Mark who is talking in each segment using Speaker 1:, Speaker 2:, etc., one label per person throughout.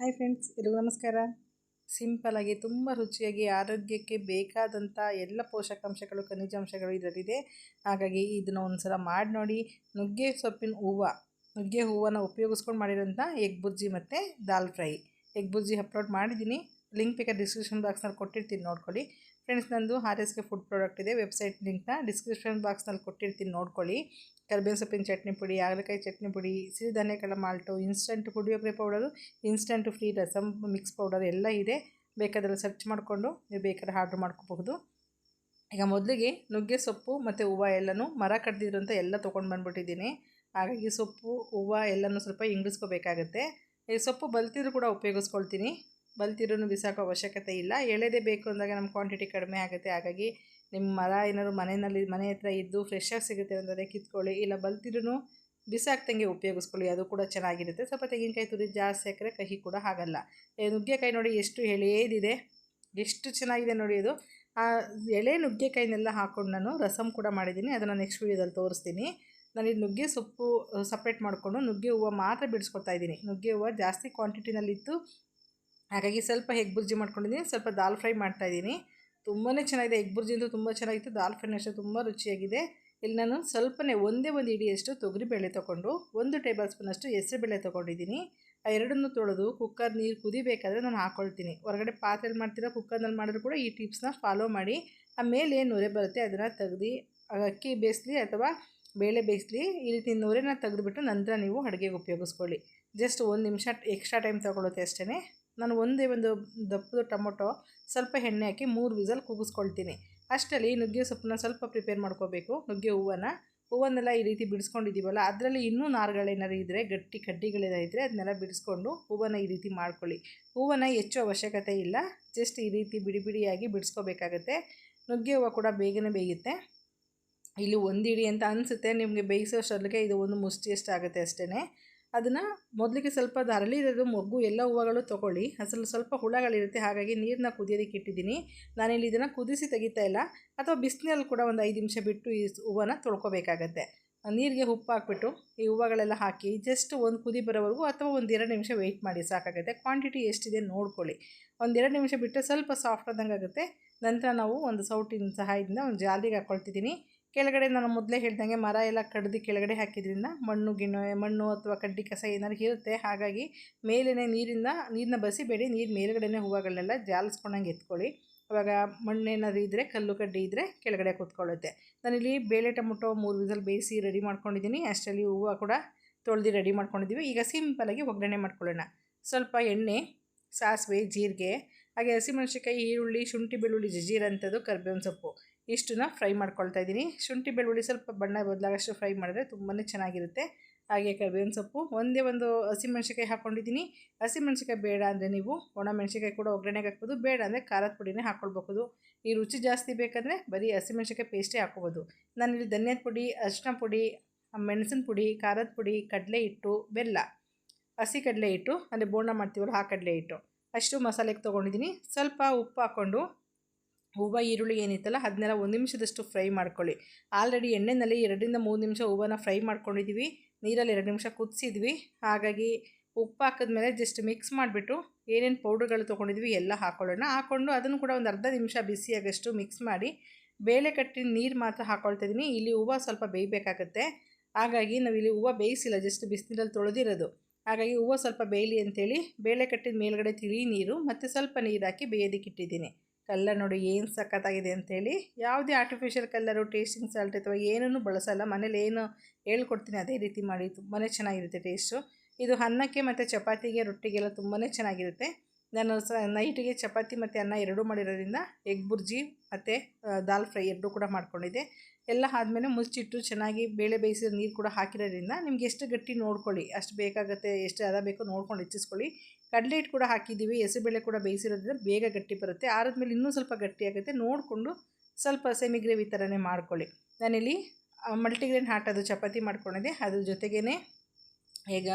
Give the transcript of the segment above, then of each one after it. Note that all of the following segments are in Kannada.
Speaker 1: ಹಾಯ್ ಫ್ರೆಂಡ್ಸ್ ಎಲ್ಲರಿಗೂ ನಮಸ್ಕಾರ. ಸಿಂಪಲಾಗಿ ತುಂಬ ರುಚಿಯಾಗಿ ಆರೋಗ್ಯಕ್ಕೆ ಬೇಕಾದಂಥ ಎಲ್ಲ ಪೋಷಕಾಂಶಗಳು, ಖನಿಜಾಂಶಗಳು ಇದರಲ್ಲಿದೆ. ಹಾಗಾಗಿ ಇದನ್ನು ಒಂದು ಸಲ ಮಾಡಿ ನೋಡಿ. ನುಗ್ಗೆ ಸೊಪ್ಪಿನ ಹೂವು, ನುಗ್ಗೆ ಹೂವನ್ನು ಉಪಯೋಗಿಸ್ಕೊಂಡು ಮಾಡಿರೋಂಥ ಎಗ್ ಬುರ್ಜಿ ಮತ್ತು dal fry egg bhurji upload ಮಾಡಿದ್ದೀನಿ. ಲಿಂಕ್ ಬೇಕಾದ ಡಿಸ್ಕ್ರಿಪ್ಷನ್ ಬಾಕ್ಸ್ನಲ್ಲಿ ಕೊಟ್ಟಿರ್ತೀನಿ ನೋಡ್ಕೊಳ್ಳಿ. ಫ್ರೆಂಡ್ಸ್ ನಂದು R S K food product ಇದೆ ವೆಬ್ಸೈಟ್ ಲಿಂಕ್ನ ಡಿಸ್ಕ್ರಿಪ್ಷನ್ ಬಾಕ್ಸ್ನಲ್ಲಿ ಕೊಟ್ಟಿರ್ತೀನಿ ನೋಡ್ಕೊಳ್ಳಿ. ಕರ್ಬೇವಿನ ಸೊಪ್ಪಿನ ಚಟ್ನಿ ಪುಡಿ, ಹಾಗಲಕಾಯಿ ಚಟ್ನಿ ಪುಡಿ ಸಿರಿಧಾನ್ಯಗಳ malt instant ಪುಡಿಯೋಗರೆ powder instant free rasam mix powder ಎಲ್ಲ ಇದೆ. ಬೇಕಾದ್ರೆ ಸರ್ಚ್ ಮಾಡಿಕೊಂಡು ನೀವು ಬೇಕಾದ್ರೆ ಆರ್ಡ್ರ್ ಮಾಡ್ಕೋಬಹುದು. ಈಗ ಮೊದಲಿಗೆ ನುಗ್ಗೆ, ಸೊಪ್ಪು ಮತ್ತು ಹೂವು ಎಲ್ಲನೂ ಮರ ಕಡ್ದಿದ್ರಂತ ಎಲ್ಲ ತೊಗೊಂಡು ಬಂದುಬಿಟ್ಟಿದ್ದೀನಿ. ಹಾಗಾಗಿ ಸೊಪ್ಪು, ಹೂವು ಎಲ್ಲನೂ ಸ್ವಲ್ಪ ಇಂಗಿಸ್ಕೋಬೇಕಾಗತ್ತೆ ಈ ಸೊಪ್ಪು ಬಲ್ತಿದ್ರು ಕೂಡ ಉಪಯೋಗಿಸ್ಕೊಳ್ತೀನಿ. ಬಲ್ತಿರೂ ಬಿಸಾಕೋ ಅವಶ್ಯಕತೆ ಇಲ್ಲ. ಎಳೆದೇ ಬೇಕು ಅಂದಾಗ ನಮ್ಮ ಕ್ವಾಂಟಿಟಿ ಕಡಿಮೆ ಆಗುತ್ತೆ. ಹಾಗಾಗಿ ನಿಮ್ಮ ಮರ ಏನಾದ್ರು ಮನೆಯಲ್ಲಿ, ಮನೆ ಹತ್ರ ಇದ್ದು ಫ್ರೆಶ್ಶಾಗಿ ಸಿಗುತ್ತೆ ಅಂದರೆ ಕಿತ್ಕೊಳ್ಳಿ. ಇಲ್ಲ ಬಲ್ತಿರೂ ಬಿಸಾಕ್ದಂಗೆ ಉಪಯೋಗಿಸ್ಕೊಳ್ಳಿ. ಅದು ಕೂಡ ಚೆನ್ನಾಗಿರುತ್ತೆ. ಸ್ವಲ್ಪ ತೆಂಗಿನಕಾಯಿ ತುರಿ ಜಾಸ್ತಿ ಹಾಕಿದ್ರೆ ಕಹಿ ಕೂಡ ಆಗಲ್ಲ ನುಗ್ಗೆಕಾಯಿ ನೋಡಿ ಎಷ್ಟು ಎಳೆಯದಿದೆ ಎಷ್ಟು ಚೆನ್ನಾಗಿದೆ ನೋಡಿ ಅದು ಆ ಎಳೆ ನುಗ್ಗೆಕಾಯಿನೆಲ್ಲ ಹಾಕ್ಕೊಂಡು ನಾನು ರಸಮ್ ಕೂಡ ಮಾಡಿದ್ದೀನಿ. ಅದನ್ನು ನೆಕ್ಸ್ಟ್ ವೀಡಿಯೋದಲ್ಲಿ ತೋರಿಸ್ತೀನಿ. ನಾನು ಈ ನುಗ್ಗೆ ಸೊಪ್ಪು ಸಪ್ರೇಟ್ ಮಾಡಿಕೊಂಡು ನುಗ್ಗೆ ಹೂವು ಮಾತ್ರ ಬಿಡಿಸ್ಕೊಡ್ತಾ ಇದ್ದೀನಿ. ನುಗ್ಗೆ ಹೂವು ಜಾಸ್ತಿ ಕ್ವಾಂಟಿಟಿನಲ್ಲಿತ್ತು ಹಾಗಾಗಿ ಸ್ವಲ್ಪ ಎಗ್ ಬುರ್ಜಿ ಮಾಡ್ಕೊಂಡಿದ್ದೀನಿ, ಸ್ವಲ್ಪ ದಾಲ್ ಫ್ರೈ ಮಾಡ್ತಾಯಿದ್ದೀನಿ ತುಂಬಾ ಚೆನ್ನಾಗಿದೆ ಎಗ್ ಬುರ್ಜಿ ಅಂತೂ ತುಂಬ ಚೆನ್ನಾಗಿತ್ತು, ದಾಲ್ ಫ್ರೈನ ಅಷ್ಟೇ ತುಂಬ ರುಚಿಯಾಗಿದೆ. ಇಲ್ಲಿ ನಾನು ಸ್ವಲ್ಪನೇ ಒಂದೇ ಒಂದು ಇಡಿಯಷ್ಟು ತೊಗರಿಬೇಳೆ ತೊಗೊಂಡು, ಒಂದು ಟೇಬಲ್ ಸ್ಪೂನಷ್ಟು ಹೆಸರುಬೇಳೆ ತೊಗೊಂಡಿದ್ದೀನಿ. ಆ ಎರಡನ್ನೂ ತೊಳೆದು ಕುಕ್ಕರ್ ನೀರು ಕುದಿಬೇಕಾದ್ರೆ ನಾನು ಹಾಕ್ಕೊಳ್ತೀನಿ ಹೊರಗಡೆ ಪಾತ್ರೆಯಲ್ಲಿ ಮಾಡ್ತೀರಾ ಕುಕ್ಕರ್ನಲ್ಲಿ ಮಾಡಿದ್ರು ಕೂಡ ಈ ಟಿಪ್ಸ್ನ ಫಾಲೋ ಮಾಡಿ. ಆಮೇಲೆ ಏನು ನೊರೆ ಬರುತ್ತೆ, ಅದನ್ನು ತೆಗ್ದು ಅಕ್ಕಿ ಬೇಯಿಸ್ಲಿ ಅಥವಾ ಬೇಳೆ ಬೇಯಿಸ್ಲಿ, ಈ ರೀತಿ ನೊರೆನ ತೆಗೆದುಬಿಟ್ಟು ನಂತರ ನೀವು ಅಡುಗೆಗೆ ಉಪಯೋಗಿಸ್ಕೊಳ್ಳಿ. ಜಸ್ಟ್ ಒಂದು ನಿಮಿಷ, ಎಕ್ಸ್ಟ್ರಾ ಟೈಮ್ ತೊಗೊಳುತ್ತೆ ಅಷ್ಟೇ ನಾನು ಒಂದೇ ಒಂದು ದಪ್ಪದ ಟೊಮೊಟೊ ಸ್ವಲ್ಪ ಎಣ್ಣೆ ಹಾಕಿ ಮೂರು ವಿಸಲ್ ಕೂಗಿಸ್ಕೊಳ್ತೀನಿ ಅಷ್ಟರಲ್ಲಿ ನುಗ್ಗೆ ಸೊಪ್ಪನ್ನ ಸ್ವಲ್ಪ ಪ್ರಿಪೇರ್ ಮಾಡ್ಕೋಬೇಕು. ನುಗ್ಗೆ ಹೂವನ್ನು, ಹೂವನ್ನೆಲ್ಲ ಈ ರೀತಿ ಬಿಡಿಸ್ಕೊಂಡಿದ್ದೀವಲ್ಲ, ಅದರಲ್ಲಿ ಇನ್ನೂ ನಾರುಗಳೇನಾರು ಇದ್ದರೆ ಗಟ್ಟಿ ಕಡ್ಡಿಗಳೇನೋ ಇದ್ದರೆ ಅದನ್ನೆಲ್ಲ ಬಿಡಿಸ್ಕೊಂಡು ಹೂವನ್ನು ಈ ರೀತಿ ಮಾಡ್ಕೊಳ್ಳಿ. ಹೂವನ್ನು ಹೆಚ್ಚು ಅವಶ್ಯಕತೆ ಇಲ್ಲ ಜಸ್ಟ್ ಈ ರೀತಿ ಬಿಡಿ ಬಿಡಿಯಾಗಿ ಬಿಡಿಸ್ಕೋಬೇಕಾಗತ್ತೆ. ನುಗ್ಗೆ ಹೂವು ಕೂಡ ಬೇಗನೆ ಬೇಯುತ್ತೆ. ಇಲ್ಲಿ ಒಂದಿಡಿ ಅಂತ ಅನಿಸುತ್ತೆ, ನಿಮಗೆ ಬೇಯಿಸೋಷ್ಟರಲ್ಲಿಗೆ ಇದು ಒಂದು ಮುಷ್ಟಿಯಷ್ಟು ಆಗುತ್ತೆ ಅಷ್ಟೇ ಅದನ್ನು ಮೊದಲಿಗೆ ಸ್ವಲ್ಪ ಅರಳಿರೋದು ಮೊಗ್ಗು, ಎಲ್ಲ ಹೂವುಗಳು ತೊಗೊಳ್ಳಿ. ಅಸಲು ಸ್ವಲ್ಪ ಹುಳಗಳಿರುತ್ತೆ, ಹಾಗಾಗಿ ನೀರನ್ನ ಕುದಿಯೋದಕ್ಕೆ ಇಟ್ಟಿದ್ದೀನಿ. ನಾನಿಲ್ಲಿ ಇದನ್ನು ಕುದಿಸಿ ತೆಗಿತಾ ಇಲ್ಲ. ಅಥವಾ ಬಿಸಿನಲ್ಲಿ ಕೂಡ ಒಂದು ಐದು ನಿಮಿಷ ಬಿಟ್ಟು ಈ ಹೂವನ್ನು ತೊಳ್ಕೊಬೇಕಾಗತ್ತೆ. ನೀರಿಗೆ ಉಪ್ಪು ಹಾಕ್ಬಿಟ್ಟು ಈ ಹೂವುಗಳೆಲ್ಲ ಹಾಕಿ ಜಸ್ಟ್ ಒಂದು ಕುದಿ ಬರೋವರೆಗೂ ಅಥವಾ ಒಂದು ಎರಡು ನಿಮಿಷ ವೆಯ್ಟ್ ಮಾಡಿ, ಸಾಕಾಗುತ್ತೆ. ಕ್ವಾಂಟಿಟಿ ಎಷ್ಟಿದೆ ನೋಡ್ಕೊಳ್ಳಿ. ಒಂದೆರಡು ನಿಮಿಷ ಬಿಟ್ಟರೆ ಸ್ವಲ್ಪ ಸಾಫ್ಟ್ ಆದಂಗೆ ಆಗುತ್ತೆ ನಂತರ ನಾವು ಒಂದು ಸೌಟಿನ ಸಹಾಯದಿಂದ ಒಂದು ಜಾಲಿಗೆ ಹಾಕ್ಕೊಳ್ತಿದ್ದೀನಿ ಕೆಳಗಡೆ ನಾನು ಮೊದಲೇ ಹೇಳ್ದಂಗೆ ಮರ ಎಲ್ಲ ಕಡ್ದು ಕೆಳಗಡೆ ಹಾಕಿದ್ರಿಂದ ಮಣ್ಣು, ಗಿಣ್ಣು, ಮಣ್ಣು ಅಥವಾ ಕಡ್ಡಿ ಕಸ ಏನಾದ್ರು ಇರುತ್ತೆ ಹಾಗಾಗಿ ಮೇಲೇ ನೀರಿಂದ ನೀರನ್ನ ಬಸಿಬೇಡಿ. ನೀರು ಮೇಲುಗಡೆ ಹೂವುಗಳನ್ನೆಲ್ಲ ಜಾಲಿಸ್ಕೊಂಡಂಗೆ ಎತ್ಕೊಳ್ಳಿ. ಅವಾಗ ಮಣ್ಣೇನಾದ್ರು ಇದ್ದರೆ ಕಲ್ಲು ಕಡ್ಡಿ ಇದ್ದರೆ ಕೆಳಗಡೆ ಕೂತ್ಕೊಳ್ಳುತ್ತೆ. ನಾನಿಲ್ಲಿ ಬೇಳೆ ಟೊಮೊಟೊ ಮೂರು ವಿಸಲ್ ಬೇಯಿಸಿ ರೆಡಿ ಮಾಡ್ಕೊಂಡಿದ್ದೀನಿ. ಅಷ್ಟರಲ್ಲಿ ಹೂವು ಕೂಡ ತೊಳೆದು ರೆಡಿ ಮಾಡ್ಕೊಂಡಿದ್ದೀವಿ. ಈಗ ಸಿಂಪಲಾಗಿ ಒಗ್ಗರಣೆ ಮಾಡ್ಕೊಳ್ಳೋಣ. ಸ್ವಲ್ಪ ಎಣ್ಣೆ, ಸಾಸಿವೆ, ಜೀರಿಗೆ, ಹಾಗೆ ಹಸಿಮೆಣಸಿಕಾಯಿ ಈರುಳ್ಳಿ, ಶುಂಠಿ, ಬೆಳ್ಳುಳ್ಳಿ ಜಜೀರಂಥದ್ದು ಕರ್ಬೇವಿನ ಸೊಪ್ಪು. ಇಷ್ಟನ್ನ ಫ್ರೈ ಮಾಡ್ಕೊಳ್ತಾ ಇದ್ದೀನಿ. ಶುಂಠಿ ಬೆಳ್ಳುಳ್ಳಿ ಸ್ವಲ್ಪ ಬಣ್ಣ ಬದಲಾಗಷ್ಟು ಫ್ರೈ ಮಾಡಿದ್ರೆ ತುಂಬಾ ಚೆನ್ನಾಗಿರುತ್ತೆ. ಹಾಗೆ ಕರಿಬೇವಿನ ಸೊಪ್ಪು, ಒಂದೇ ಒಂದು ಹಸಿಮೆಣ್ಸಿಕಾಯಿ ಹಾಕ್ಕೊಂಡಿದ್ದೀನಿ ಹಸಿಮೆಣ್ಸಿಕಾಯಿ ಬೇಡ ಅಂದರೆ ನೀವು ಒಣಮೆಣ್ಸಿಕಾಯಿ ಕೂಡ ಒಗ್ಗರಣೆಗೆ ಹಾಕ್ಬೋದು, ಬೇಡ ಅಂದರೆ ಖಾರದ ಪುಡಿನೇ ಹಾಕ್ಕೊಳ್ಬಹುದು ಈ ರುಚಿ ಜಾಸ್ತಿ ಬೇಕಂದರೆ ಬರೀ ಹಸಿಮೆಣ್ಸಿಕಾಯಿ ಪೇಸ್ಟೇ ಹಾಕ್ಕೋಬೋದು ನಾನಿಲ್ಲಿ ಧನ್ಯದ ಪುಡಿ ಅರಿಶಿನ ಪುಡಿ, ಮೆಣಸಿನ ಪುಡಿ, ಖಾರದ ಪುಡಿ, ಕಡಲೆ ಹಿಟ್ಟು, ಬೆಲ್ಲ. ಹಸಿ ಕಡಲೆ ಹಿಟ್ಟು, ಅಂದರೆ ಬೋಂಡ ಮಾಡ್ತೀವಲ್ಲ ಆ ಕಡಲೆ ಹಿಟ್ಟು. ಅಷ್ಟು ಮಸಾಲೆಗೆ ತೊಗೊಂಡಿದ್ದೀನಿ. ಸ್ವಲ್ಪ ಉಪ್ಪು ಹಾಕ್ಕೊಂಡು ಹೂವು, ಈರುಳ್ಳಿ ಏನಿತ್ತಲ್ಲ ಅದನ್ನೆಲ್ಲ ಒಂದು ನಿಮಿಷದಷ್ಟು ಫ್ರೈ ಮಾಡ್ಕೊಳ್ಳಿ. ಆಲ್ರೆಡಿ ಎಣ್ಣೆಯಲ್ಲಿ ಎರಡರಿಂದ ಮೂರು ನಿಮಿಷ ಹೂವನ್ನ ಫ್ರೈ ಮಾಡ್ಕೊಂಡಿದ್ದೀವಿ ನೀರಲ್ಲಿ ಎರಡು ನಿಮಿಷ ಕುದಿಸಿದ್ವಿ. ಹಾಗಾಗಿ ಉಪ್ಪು ಹಾಕಿದ್ಮೇಲೆ ಜಸ್ಟ್ ಮಿಕ್ಸ್ ಮಾಡಿಬಿಟ್ಟು ಏನೇನು ಪೌಡ್ರ್ಗಳು ತೊಗೊಂಡಿದ್ವಿ ಎಲ್ಲ ಹಾಕ್ಕೊಳ್ಳೋಣ ಹಾಕ್ಕೊಂಡು ಅದನ್ನು ಕೂಡ ಒಂದು ಅರ್ಧ ನಿಮಿಷ ಬಿಸಿಯಾಗಷ್ಟು ಮಿಕ್ಸ್ ಮಾಡಿ ಬೇಳೆ ಕಟ್ಟಿ ನೀರು ಮಾತ್ರ ಹಾಕ್ಕೊಳ್ತಾ ಇಲ್ಲಿ ಹೂವು ಸ್ವಲ್ಪ ಬೇಯಬೇಕಾಗತ್ತೆ. ಹಾಗಾಗಿ ನಾವು ಇಲ್ಲಿ ಹೂವು ಬೇಯಿಸಿಲ್ಲ ಜಸ್ಟ್ ಬಿಸಿನೀರಲ್ಲಿ ತೊಳೆದಿರೋದು. ಹಾಗಾಗಿ ಹೂವು ಸ್ವಲ್ಪ ಬೇಯಲಿ ಅಂತೇಳಿ ಬೇಳೆ ಕಟ್ಟಿದ ಮೇಲ್ಗಡೆ ತಿಳಿ ನೀರು ಮತ್ತು ಸ್ವಲ್ಪ ನೀರು ಹಾಕಿ ಬೇಯೋದಕ್ಕೆ ಇಟ್ಟಿದ್ದೀನಿ ಕಲ್ಲರ್ ನೋಡಿ ಏನು ಸಖತ್ತಾಗಿದೆ ಅಂಥೇಳಿ ಯಾವುದೇ ಆರ್ಟಿಫಿಷಿಯಲ್ ಕಲ್ಲರು ಟೇಸ್ಟಿಂಗ್ ಸಾಲ್ಟ್ ಅಥವಾ ಏನೂ ಬಳಸಲ್ಲ, ಮನೇಲಿ ಏನು ಹೇಳ್ಕೊಡ್ತೀನಿ ಅದೇ ರೀತಿ ಮಾಡಿ ತುಂಬಾ ಚೆನ್ನಾಗಿರುತ್ತೆ ಟೇಸ್ಟು ಇದು ಅನ್ನಕ್ಕೆ ಮತ್ತು ಚಪಾತಿಗೆ, ರೊಟ್ಟಿಗೆಲ್ಲ ತುಂಬಾ ಚೆನ್ನಾಗಿರುತ್ತೆ. ನಾನು ಸ, ನೈಟಿಗೆ ಚಪಾತಿ ಮತ್ತು ಅನ್ನ ಎರಡೂ ಮಾಡಿರೋದ್ರಿಂದ ಎಗ್ ಬುರ್ಜಿ ಮತ್ತು ದಾಲ್ ಫ್ರೈ ಎರಡೂ ಕೂಡ ಮಾಡ್ಕೊಂಡಿದ್ದೆ. ಎಲ್ಲ ಆದಮೇಲೆ ಮುಚ್ಚಿಟ್ಟು ಚೆನ್ನಾಗಿ ಬೇಳೆ ಬೇಯಿಸಿದ ನೀರು ಕೂಡ ಹಾಕಿರೋದ್ರಿಂದ ನಿಮ್ಗೆ ಎಷ್ಟು ಗಟ್ಟಿ ನೋಡ್ಕೊಳ್ಳಿ, ಅಷ್ಟು ಬೇಕಾಗುತ್ತೆ, ಎಷ್ಟು ಅದ ಬೇಕೋ ನೋಡ್ಕೊಂಡು ಹೆಚ್ಚಿಸ್ಕೊಳ್ಳಿ. ಕಡಲೆ ಹಿಟ್ಟು ಕೂಡ ಹಾಕಿದ್ದೀವಿ ಹೆಸರುಬೇಳೆ ಕೂಡ ಬೇಯಿಸಿರೋದ್ರಿಂದ ಬೇಗ ಗಟ್ಟಿ ಬರುತ್ತೆ. ಆರಿದ್ಮೇಲೆ ಇನ್ನೂ ಸ್ವಲ್ಪ ಗಟ್ಟಿ ಆಗುತ್ತೆ. ನೋಡಿಕೊಂಡು ಸ್ವಲ್ಪ ಸೆಮಿ ಗ್ರೇವಿ ಥರನೇ ಮಾಡ್ಕೊಳ್ಳಿ. ನಾನಿಲ್ಲಿ ಮಲ್ಟಿಗ್ರೇನ್ ಅದು ಚಪಾತಿ ಮಾಡ್ಕೊಂಡಿದ್ದೆ. ಅದ್ರ ಜೊತೆಗೇ ಈಗ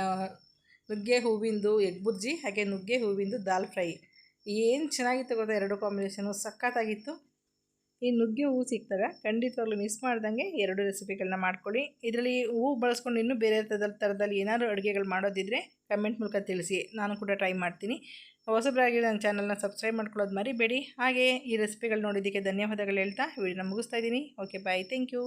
Speaker 1: ನುಗ್ಗೆ ಹೂವಿಂದು ಎಗ್ ಬುರ್ಜಿ, ಹಾಗೆ ನುಗ್ಗೆ ಹೂವಿಂದು ದಾಲ್ ಫ್ರೈ. ಏನು ಚೆನ್ನಾಗಿತ್ತು ಗೊತ್ತಾ? ಎರಡು ಕಾಂಬಿನೇಷನು ಸಖತ್ತಾಗಿತ್ತು. ಈ ನುಗ್ಗೆ ಹೂವು ಸಿಕ್ಕಿದಾಗ ಖಂಡಿತವಾಗ್ಲೂ ಮಿಸ್ ಮಾಡ್ದಂಗೆ ಎರಡು ರೆಸಿಪಿಗಳನ್ನ ಮಾಡ್ಕೊಳ್ಳಿ. ಇದರಲ್ಲಿ ಹೂವು ಬಳಸ್ಕೊಂಡು ಇನ್ನೂ ಬೇರೆ ಥರದ ಥರದಲ್ಲಿ ಏನಾದರೂ ಅಡುಗೆಗಳು ಮಾಡೋದಿದ್ರೆ ಕಮೆಂಟ್ ಮೂಲಕ ತಿಳಿಸಿ. ನಾನು ಕೂಡ ಟ್ರೈ ಮಾಡ್ತೀನಿ. ಹೊಸಬರಾಗಿ ನನ್ನ ಚಾನಲ್ನ ಸಬ್ಸ್ಕ್ರೈಬ್ ಮಾಡ್ಕೊಳ್ಳೋದು ಮರಿಬೇಡಿ. ಹಾಗೆ ಈ ರೆಸಿಪಿಗಳು ನೋಡಿದ್ದಕ್ಕೆ ಧನ್ಯವಾದಗಳು ಹೇಳ್ತಾ, ವಿಡಿಯೋನ ಮುಗಿಸ್ತಾ ಇದ್ದೀನಿ. Okay bye thank you